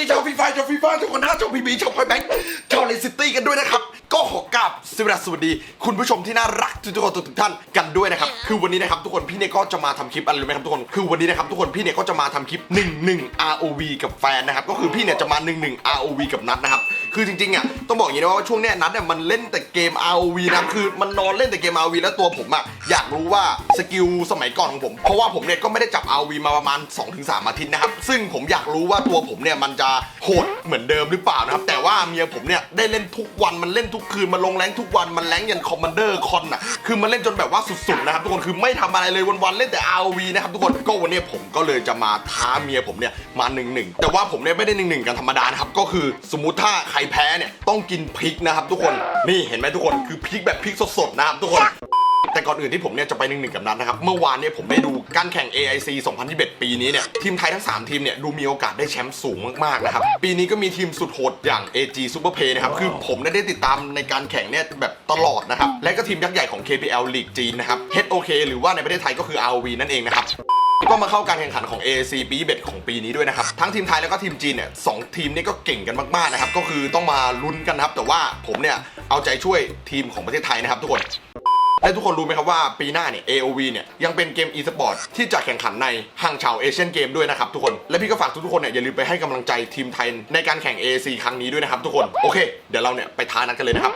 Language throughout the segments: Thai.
ดีชาวฟรีไฟร์ชาวฟรีไฟร์ทุกคนนะชาวพีบีชาวพอยแบงค์ชาวเลนซิตี้กันด้วยนะครับ ก็ขอกราบสวัสดีสวัสดีคุณผู้ชมที่น่ารักทุกๆคนทุกๆท่านกันด้วยนะครับ คือวันนี้นะครับทุกคนพี่เนี่ยก็จะมาทำคลิปอะไรรู้ไหมครับทุกคน คือวันนี้นะครับทุกคนพี่เนี่ยก็จะมาทำคลิป 11 ROV กับแฟนนะครับ ก็คือพี่เนี่ยจะมา 11 ROV กับนัดนะครับ คือจริงๆอะต้องบอกอย่างนี้นะว่าช่วงเนี้ยนัดเนี่ยมันเล่นแต่เกม ROV นะคือมันนอนเล่นแต่เกม ROV แล้วตัวผมอะอยากรู้ว่าสกิลสมัยก่อนของผม เพราะว่าผมเนี่ยก็ไม่ได้จับ ROV มาประมาณ 2-3 อาทิตย์นะครับซึ่งผมอยากรู้ว่าตัวผมเนี่ยมันจะโหดเหมือนเดิมหรือเปล่านะครับแต่ว่าเมียผมเนี่ยได้เล่นทุกวันมันเล่นทุกคืนมันลงแรงทุกวันมันแรงยันคอมมานเดอร์คอนอะคือมันเล่นจนแบบว่าสุดๆนะครับทุกคนคือไม่ทำอะไรเลยวันๆเล่นแต่ ROV นะครับทุกคนก็วันนี้ผมก็เลยจะมาท้าเมียผมเนี่ยมาหนึ่งหนึ่งแต่ว่าผมเนี่ยไม่ได้หนึ่งหนึ่งกันธรรมดานะครับก็คือสมมุติถ้าใครแพ้เนี่ยต้องกินพริกนะครับทุกคน นี่เห็นไหมทุกคนคือพริกแบบพริกสดๆนะครับทุกคน แต่ก่อนอื่นที่ผมเนี่ยจะไปหนึ่งหนึ่งกับนัดนะครับ เมื่อวานเนี่ยผมได้ดูการแข่ง AIC 2021 ปีนี้เนี่ย ทีมไทยทั้ง 3 ทีมเนี่ย ดูมีโอกาสได้แชมป์สูงมาก ๆ นะครับ ปีนี้ก็มีทีมสุดโหดอย่าง AG Super Play นะครับ คือผมได้ได้ติดตามในการแข่งเนี่ยแบบตลอดนะครับ และก็ทีมยักษ์ใหญ่ของ KPL League จีนนะครับ HOK หรือว่าในประเทศไทยก็คือ ROV นั่นเองนะครับ ก็มาเข้าการแข่งขันของ AAC ปีเบ็ดของปีนี้ด้วยนะครับ ทั้งทีมไทยแล้วก็ทีมจีนเนี่ยสองทีมนี้ก็เก่งกันมากๆนะครับ ก็คือต้องมาลุ้นกันนะครับ แต่ว่าผมเนี่ยเอาใจช่วยทีมของประเทศไทยนะครับทุกคนและทุกคนรู้ไหมครับว่าปีหน้าเนี่ย AOV เนี่ยยังเป็นเกม e-sport ที่จะแข่งขันในห่างเฉาเอเชียนเกมด้วยนะครับทุกคน และพี่ก็ฝากทุกๆคนเนี่ยอย่าลืมไปให้กำลังใจทีมไทยในการแข่ง AAC ครั้งนี้ด้วยนะครับทุกคน โอเค เดี๋ยวเราเนี่ยไปท้านัดกันเลยนะครับ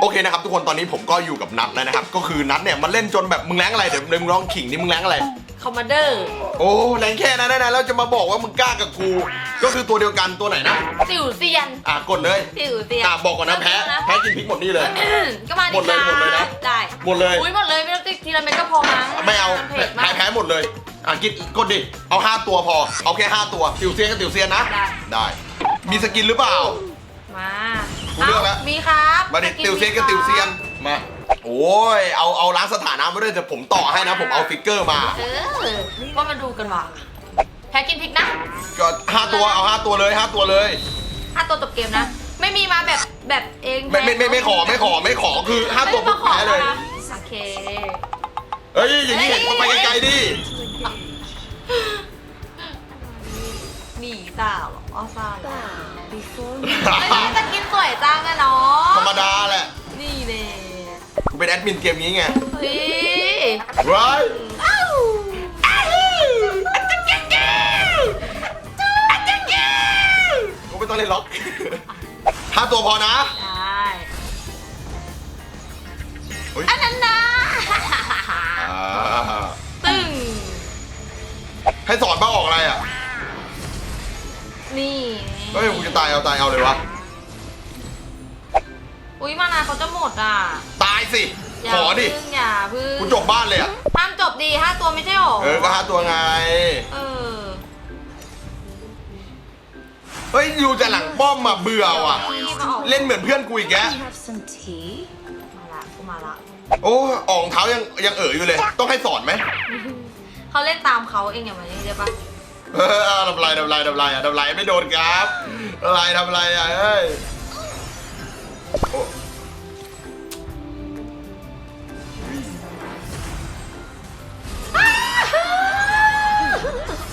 โอเคนะครับทุกคนตอนนี้ผมก็อยู่กับนัดแล้วนะครับ ก็คือนัดเนี่ยมันเล่นจนแบบมึงแรงอะไรเดี๋ยวมึงลองขิงนี่มึงแรงอะไร คอมมานเดอร์โอ้แรงแค่นั้นนะแล้วจะมาบอกว่ามึงกล้ากับกู ก็คือตัวเดียวกันตัวไหนนะ สิวเซียนอะกดเลยสิวเซียนอะบอกก่อนนะแพ้แพ้กินพริกหมดนี่เลย ก็มาหมดเลยหมดเลยนะได้หมดเลยอุ้ยหมดเลยไม่ต้องติ๊กทีละเม็ดก็พอมั้งไม่เอานเผ็ดมาแพ้กแพ้หมดเลยอะกินกดดิเอา5ตัวพอเอาแค่5ตัวติวเซียนก็ติวเซียนนะได้ได้ มีสกินหรือเปล่ามากูเลือกแล้วามีครับมาดิสติวเซียนก็ติวเซียน มาโอ้ยเอาเอาล้างสถานะมาด้วยแต่ผมต่อให้นะ ผมเอาฟิกเกอร์มา เออก็มาดูกันว่ะแพ้กินพริกนะก็5ตัวเอา5ตัวเลย5ตัวเลยถ้าตัวตบเกมนะ ไม่มีมาแบบแบบเองไม่ไม่ไม่ไม่ขอไม่ขอไม่ขอคือ5ตัวไม่ปุ๊บมาขอแพ้เลยนะโอเคเอ้ยอย่างนี้เห็นไปไกลๆดิหนีสาวเหรออ๋อสาวเหรอ before เฮ้ยจะกินสวยจังอะเนาะธรรมดาแหละนี่เน่กู เป็นแอดมินเกมนี้ไงเฮ้ยร้ายอ้าวอ้าวกูไม่ต้องเล่นล็อกห้าตัวพอนะได้เฮ้ยอันนั้นนะอ่าตึงให้สอนบ้าออกอะไรอะนี่เฮ้ยกูจะตายเอาตายเอาเลยวะ อุ้ยมานาเขาจะหมดอะตายสิ อย่าขอดิ พึ่งอย่าพึ่งกูจบบ้านเลยอะ ห้ามจบดีห้าตัวไม่ใช่หรอเออ ก็ห้าตัวไง เออเฮ้ย อยู่แต่หลังป้อมอะเบื่อว่ะพี่มาออกเล่นเหมือนเพื่อนกูอีกแก have some tea มาละกูมาละโอ้อองเท้ายังยังเอ๋ออยู่เลย ต้องให้สอนไหม เขาเล่นตามเขาเองอย่างนี้ได้ปะเออเอาทำไรทำไรทำไรอะทำไรไม่โดนครับทำไรทำไรอะเฮ้ย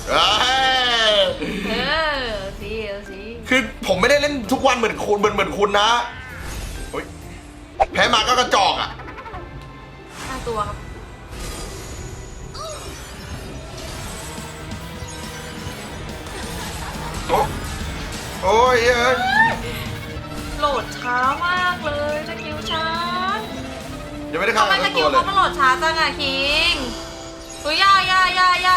เฮ้ยเออสิเอาสิคือผมไม่ได้เล่นทุกวันเหมือนคุณเหมือนเหมือนคุณนะเฮ้ยแพ้มาก็กระจอกอะ ห้าตัวครับโอ้โอ้ยเอ้ยโหลดช้ามากเลยสกิลช้ายังไม่ได้เข้าทำไมทั้สงกิตัลวเลเขายมันโหลดช้าจังอะคิงเฮ้ยยายายาอยา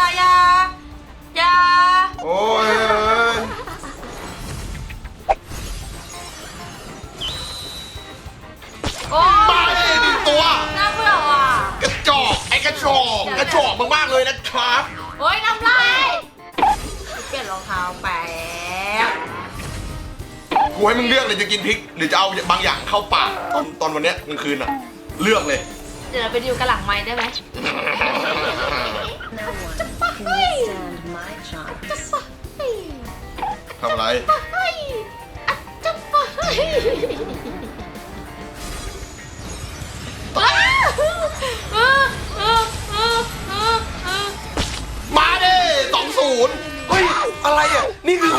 อยา กกระจอกมากๆเลยนะครับเฮ้ยน้ำลายเปลี่ยนรองเท้าแป๊บกูให้มึงเลือกเลยจะกินพริก หรือจะเอาบางอย่างเข้าปากตอนตอนวันเนี้ยกลางคืนอะ เลือกเลย เดี๋ยวเราไปดิวกันหลังไม้ได้ไหม no one can withstand my charms ทำอะไรเฮ้ยอะจะไปว้าว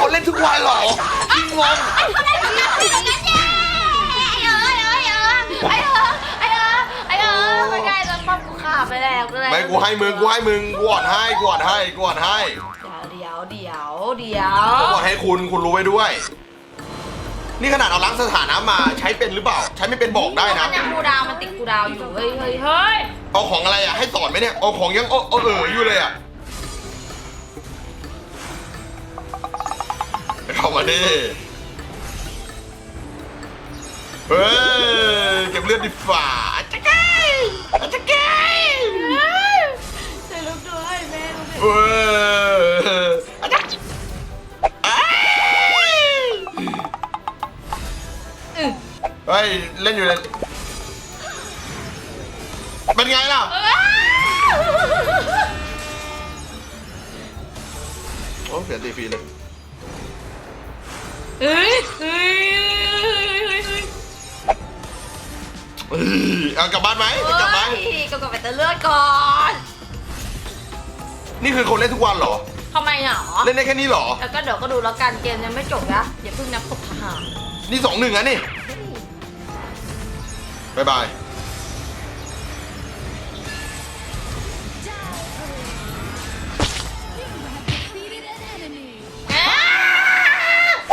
คือคนเล่นทุกวันเหรอพี่งงไอ้เอ้ยไอ้เอ้ยไอ้เอ้ยไอ้เอ้ยไอ้เอ้ยไอ้เอ้ยไม่ได้แล้วปั๊บกูขาไปแล้วก็เลยไม่กูให้มึงกูให้มึงกูอ่อนให้กูอ่อนให้กูอ่อนให้เดี๋ยวเดี๋ยวเดี๋ยวกูอ่อนให้คุณคุณรู้ไว้ด้วย นี่ขนาดเอาล้างสถานะมาใช้เป็นหรือเปล่า ใช้ไม่เป็นบอกได้นะมันยังกูดาวมันติดกูดาวอยู่เฮ้ยเฮ้ยเฮ้ยเอาของอะไรอะให้สอนไหมเนี่ยเอาของยังเออเออเอออยู่เลยอะ เข้ามาดิเฮ้ยเก็บเลือดดิฝ่าจะไกจะไกช่วยลูกด้วยแม่ลูกเฮ้ยอาจารย์อ้ายเฮ้ยเล่นอยู่เลยเป็นไงล่ะโอ้เสียตีฟรีเลย เฮ้ยเฮ้ยเฮ้ยเฮ้ยเฮ้ยเอากลับบ้านไหมเอากลับไหมก็กลับไปเตะเลือดก่อนนี่คือคนเล่นทุกวันเหรอ ทำไมหรอเล่นได้แค่นี้เหรอ แล้วก็เดี๋ยวก็ดูแล้วกันเกมยังไม่จบนะอย่าเพิ่งนับศพทหารนี่สองหนึ่งอะนี่บายบาย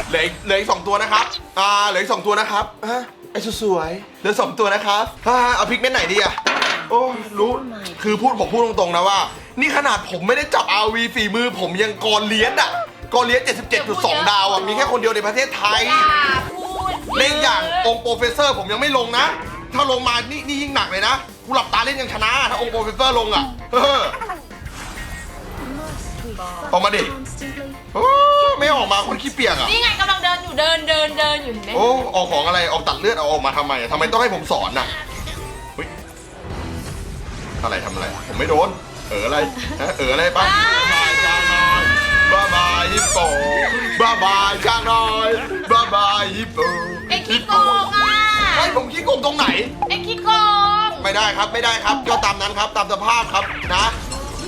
เหลืออีกเหลืออีกสองตัวนะครับ อ่า เหลืออีกสองตัวนะครับฮะไอ้สวยๆเหลือสองตัวนะครับฮ่าเอาพริกเม็ดไหนดีอะโอ้รู้คือพูดผมพูดตรงๆนะว่า นี่ขนาดผมไม่ได้จับ RV ฝีมือ ผมยังกรเลียนอะกรเลียน77.2 ดาวอะมีแค่คนเดียวในประเทศไทยอย่าพูดเล่นอย่างองค์โปรเฟสเซอร์ ผมยังไม่ลงนะ ถ้าลงมานี่นี่ยิ่งหนักเลยนะกูหลับตาเล่นยังชนะ ถ้าองค์โปรเฟสเซอร์ลงอะเออออกมาดิ คนขี้เปียกอะนี่ไงกำลังเดินอยู่เดินเดินเดินอยู่เห็นไหมโอ้ออกของอะไรออกตัดเลือดเอาออกมาทำไมทำไมต้องให้ผมสอนน่ะเฮ้ยอะไรทำอะไร ผมไม่โดน เอออะไรฮะเอออะไรป้าบายจ้างน้อยบ้าบายฮิปโปบ้าบายจ้างน้อยบ้าบายฮิปโปไอ้ขี้โกงอะไอ้ผมขี้โกงตรงไหน ไอ้ขี้โกงไม่ได้ครับไม่ได้ครับก็ตามนั้นครับตามสภาพครับนะ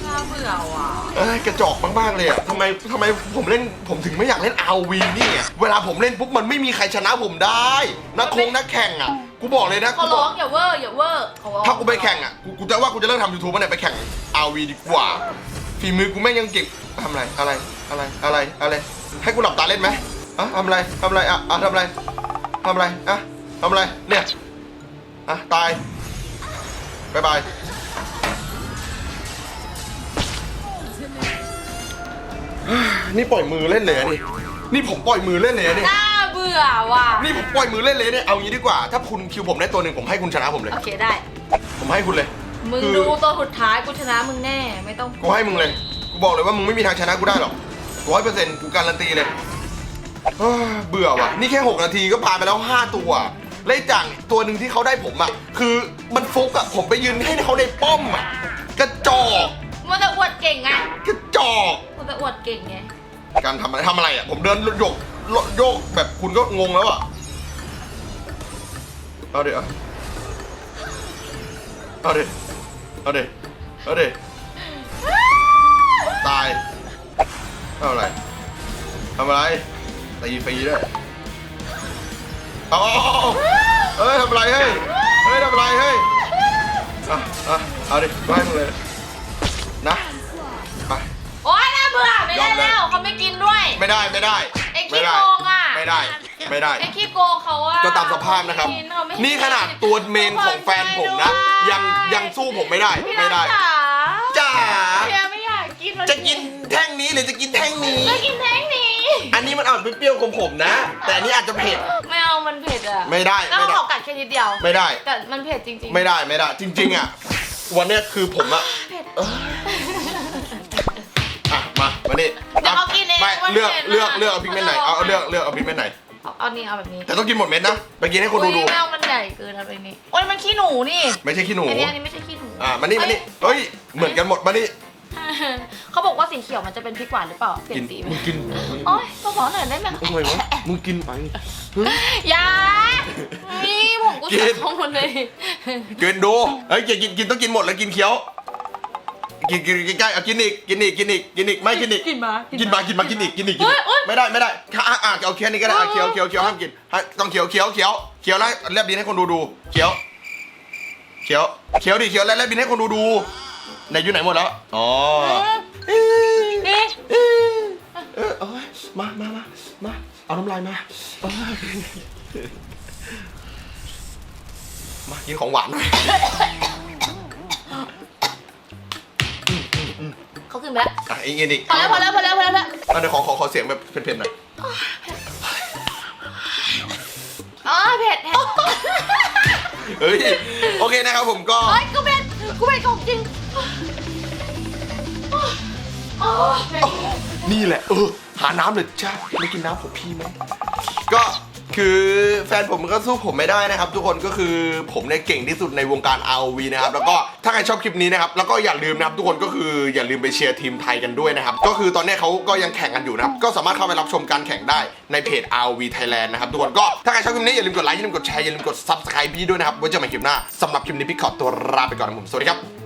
น่าเบื่อว่ะ เอ้ยกระจอกมากๆเลยอะทำไมทำไมผมเล่นผมถึงไม่อยากเล่น RV นี่ไงเวลาผมเล่นปุ๊บมันไม่มีใครชนะผมได้ นักคงนักแข่งอะกูบอกเลยนะเขากูบร้ออกงอย่าเวอร์อย่าเวอร์เขาร้องถ้ากูไปแข่งอะกูกูจะว่ากูจะเลิกทำยูทูบมาเนี่ยไปแข่ง RV ดีกว่า ฝีมือกูแม่งยังเก่งทำอะไร อะไร อะไร อะไร อะไร ให้กูหลับตาเล่นไหมอะทำอะไรทำอะไรอะอะทำอะไรทำอะไรอะทำอะไร เนี่ยอะตายบายบาย นี่ปล่อยมือเล่นเลยอะนี่นี่ผมปล่อยมือเล่นเลยอะนี่น่าเบื่อว่ะ นี่ผมปล่อยมือเล่นเลยเนี่ยเอางี้ดีกว่า ถ้าคุณคิวผมได้ตัวหนึ่งผมให้คุณชนะผมเลย โอเคได้ ผมให้คุณเลย มึงคือดูตัวสุดท้ายกูชนะมึงแน่ไม่ต้องกูให้มึงเลย กูบอกเลยว่ามึงไม่มีทางชนะกูได้หรอกร้อยเปอร์เซ็นต์กูการันตีเลยเฮ้ยเบื่อว่ะ นี่แค่ 6 นาทีก็ผ่านไปแล้ว 5 ตัวเล่จังตัวหนึ่งที่เขาได้ผมอะ คือมันฟุกอะ ผมไปยืนให้เขาในป้อมอะ กระจอกมันจะอวดเก่งไงกระจ อกมันจะอวดเก่งไง การทำอะไรทำอะไรอะ ผมเดินโยกโยกแบบคุณก็งงแล้วอะ เอาเดี๋ยวเอาเดี๋ยวเอาเดี๋ยวเอาเดี๋ยวตายทำอะไรทำอะไรตีฟรีด้วยเอาเอาเอาเอาเฮ้ยทำอะไรเฮ้ยเฮ้ยทำอะไรเฮ้ยอะอะเอาดิไว้มึงเลยนะไปโอ๊ย น่าเบื่อไม่ได้ยอมเลย แล้วเขาไม่กินด้วยไม่ได้ไม่ได้ไอ้ขี้ไม่ได้ โกงอะไม่ได้ไม่ได้ ไอ้ขี้โกงเขาอะก็ตามสภาพนะครับ เขไม่กิเขาไม่นี่ขนาดตัวเมนของแฟนผมนะ ยังยังสู้ผมไม่ได้พี่ไม่ได้รักจ๋าจ๋าเพียไม่อยากกินมัจะกินแท่งนี้หรือจะกินแท่งนี้ จะกินแท่งนี้ อันนี้มันอาจเปรี้ยวๆขมๆนะ แต่อันนี้อาจจะเผ็ด ไม่เอามันเผ็ดอะไม่ได้แล้วไม่ได้ ขอกัดแค่นิดเดียว ไม่ได้กัดมันเผ็ดจริงๆ ไม่ได้ไม่ได้ จริง ๆ อะ วันเนี้ยคือผมอะเผ็ดเอ้ยอะ มามานี่เดี๋ยวเขากินเองไม่ว่าเลือกเผ็ดเลือกมากเลือกเอาพริกเม็ดไหนเอาเอาเลือกเลือกเอาพริกเม็ดไหนเอาเอานี่เอาแบบนี้แต่ต้องกินหมดเม็ดนะไปกินให้คนดูดู อุ๊ยแมวมันใหญ่เกินเอาไปนี้โอ้ยมันขี้หนูนี่ไม่ใช่ขี้หนู อันนี้อันนี้ไม่ใช่ขี้หนูอะมานี่มานี่เฮ้ยเหมือนกันหมดมานี่เขาบอกว่าสีเขียวมันจะเป็นพริกหวานหรือเปล่าเปลี่ยกินนสีไหมมึงกินโอ้ยก็ขอหน่อยได้ไหมทำไมวะมึงกินไปอยานี่ผมกูกิใส่นท้องหมดเลย กินดูเฮ้ยกินกินกินต้องกินหมดแล้วกินเคี้ยว กินกินกินใกล้เอากินอีกกินอีกกินอีกกินอีกไม่กินอีกกินมากินมากินมากินอีกกินอีกกินอีกโอ๊ยโอ๊ยไม่ได้ไม่ได้อะอะเอาเคี้ยวนี่ก็ได้อะเคี้ยวเคี้ยวเคี้ยวห้ามกินให้ต้องเคี้ยวเคี้ยวเคี้ยวเคี้ยวแล้วแลบดินให้คนดูดูเคี้ยวเคี้ยวเคี้ยวดิเคี้ยวแล้วแลบดินให้คนดูดูไหนอยู่ไหนหมดแล้วอ๋อนี่เออเอาไว้มามามามาเอาน้ำลายมาเอามากินของหวานหน่อย เขาขึ้นไปแล้วอะอีกอีกอีกพอแล้วพอแล้วพอแล้วพอแล้วพอแล้วเอาเดี๋ยวขอขอขอเสียงแบบเผ็ดๆหน่อยอ๋อเผ็ดเผ็ดเฮ้ยโอเคนะครับผมก็ เฮ้ยกูเผ็ดกูเผ็ดของจริงโอ้เผ็ด นี่แหละเออหาน้ำเลยจ้าไม่กินน้ำผมพี่ไหมก็ คือแฟนผมก็สู้ผมไม่ได้นะครับ ทุกคนก็คือผมเนี่ยเก่งที่สุดในวงการ ROV นะครับแล้วก็ถ้าใครชอบคลิปนี้นะครับแล้วก็อย่าลืมนะครับทุกคนก็คืออย่าลืมไปเชียร์ทีมไทยกันด้วยนะครับก็คือตอนนี้เขาก็ยังแข่งกันอยู่นะครับก็สามารถเข้าไปรับชมการแข่งได้ในเพจ ROV Thailand นะครับทุกคนก็ถ้าใครชอบคลิปนี้อย่าลืมกดไลค์อย่าลืมกดแชร์อย่าลืมกด Subscribe พี่ด้วยนะครับไว้เจอกันใหม่คลิปหน้าสำหรับคลิปนี้พี่ขอตัวลาไปก่อนนะผมสวัสดีครับ